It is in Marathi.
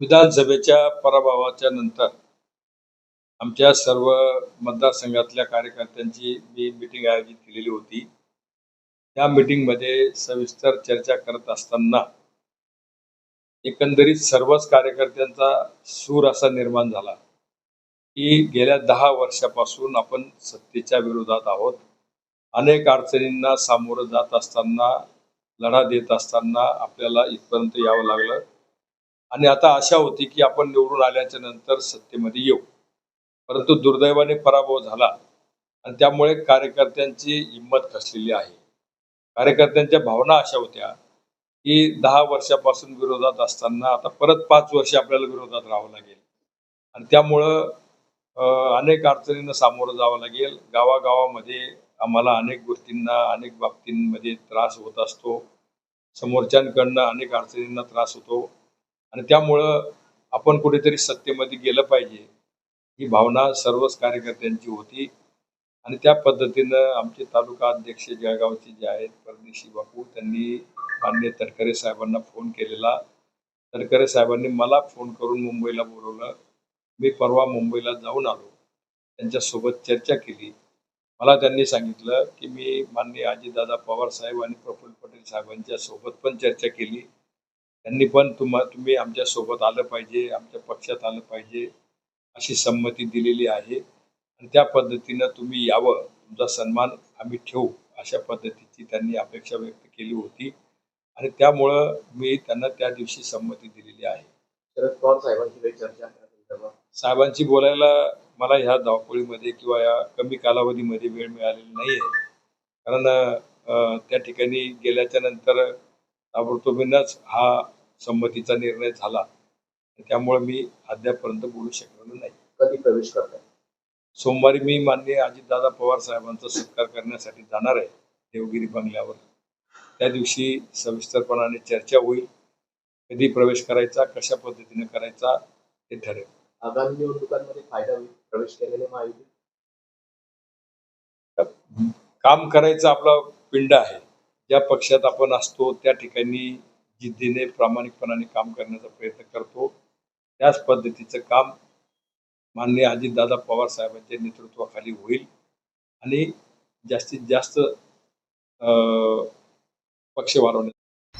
विधानसभेच्या पराभवाच्या नंतर आमच्या सर्व मतदारसंघातल्या कार्यकर्त्यांची मी मिटिंग आयोजित केलेली होती. त्या मिटिंगमध्ये सविस्तर चर्चा करत असताना एकंदरीत सर्वच कार्यकर्त्यांचा सूर असा निर्माण झाला की गेल्या दहा वर्षापासून आपण सत्तेच्या विरोधात आहोत. अनेक अडचणींना सामोरं जात असताना लढा देत असताना आपल्याला इथपर्यंत यावं लागलं. आणि आता आशा होती की आपण निवडून आल्याच्यानंतर सत्तेमध्ये येऊ. परंतु दुर्दैवाने पराभव झाला आणि त्यामुळे कार्यकर्त्यांची हिंमत खसलेली आहे. कार्यकर्त्यांच्या भावना अशा होत्या की दहा वर्षापासून विरोधात असताना आता परत पाच वर्ष आपल्याला विरोधात राहावं लागेल. आणि त्यामुळं अनेक अडचणींना सामोरं जावं लागेल. गावागावामध्ये आम्हाला अनेक गोष्टींना अनेक बाबतींमध्ये त्रास होत असतो. समोरच्यांकडनं अनेक अडचणींना त्रास होतो. आणि त्यामुळं आपण कुठेतरी सत्तेमध्ये गेलं पाहिजे. ही भावना सर्वच कार्यकर्त्यांची होती. आणि त्या पद्धतीनं आमचे तालुका अध्यक्ष जळगावचे जे आहेत परदेशी बापू त्यांनी मान्य तटकरे साहेबांना फोन केलेला. तटकरे साहेबांनी मला फोन करून मुंबईला बोलवलं. मी परवा मुंबईला जाऊन आलो. त्यांच्यासोबत चर्चा केली. मला त्यांनी सांगितलं की मी माननीय अजितदादा पवार साहेब आणि प्रफुल्ल पटेल साहेबांच्या सोबत पण चर्चा केली. त्यांनी पण तुम्हा तुम्ही आमच्यासोबत आलं पाहिजे आमच्या पक्षात आलं पाहिजे अशी संमती दिलेली आहे. आणि त्या पद्धतीनं तुम्ही यावं तुमचा सन्मान आम्ही ठेवू अशा पद्धतीची त्यांनी अपेक्षा व्यक्त केली होती. आणि त्यामुळं मी त्यांना त्या दिवशी संमती दिलेली आहे. शरद पवार साहेबांची काही चर्चा. साहेबांची बोलायला मला ह्या धावपळीमध्ये किंवा या कमी कालावधीमध्ये वेळ मिळालेली नाही आहे कारण त्या ठिकाणी गेल्याच्यानंतर ताबडतोबीनच हा संमतीचा निर्णय झाला. त्यामुळे मी अद्यापर्यंत बोलू शकलेलो नाही. कधी प्रवेश करताय? सोमवारी मी माननीय अजितदादा पवार साहेबांचा सत्कार करण्यासाठी जाणार आहे देवगिरी बंगल्यावर. त्या दिवशी सविस्तरपणाने चर्चा होईल. कधी प्रवेश करायचा कशा पद्धतीने करायचा ते ठरेल. आगामी निवडणुकांमध्ये फायदा होईल? प्रवेश केलेले महायुती? काम करायचं आपला पिंड आहे. ज्या पक्षात आपण असतो त्या ठिकाणी जिद्दीने प्रामाणिकपणाने काम करण्याचा प्रयत्न करतो. त्याच पद्धतीचं काम माननीय अजितदादा पवार साहेबांच्या नेतृत्वाखाली होईल. आणि जास्तीत जास्त पक्ष वाढवण्याचा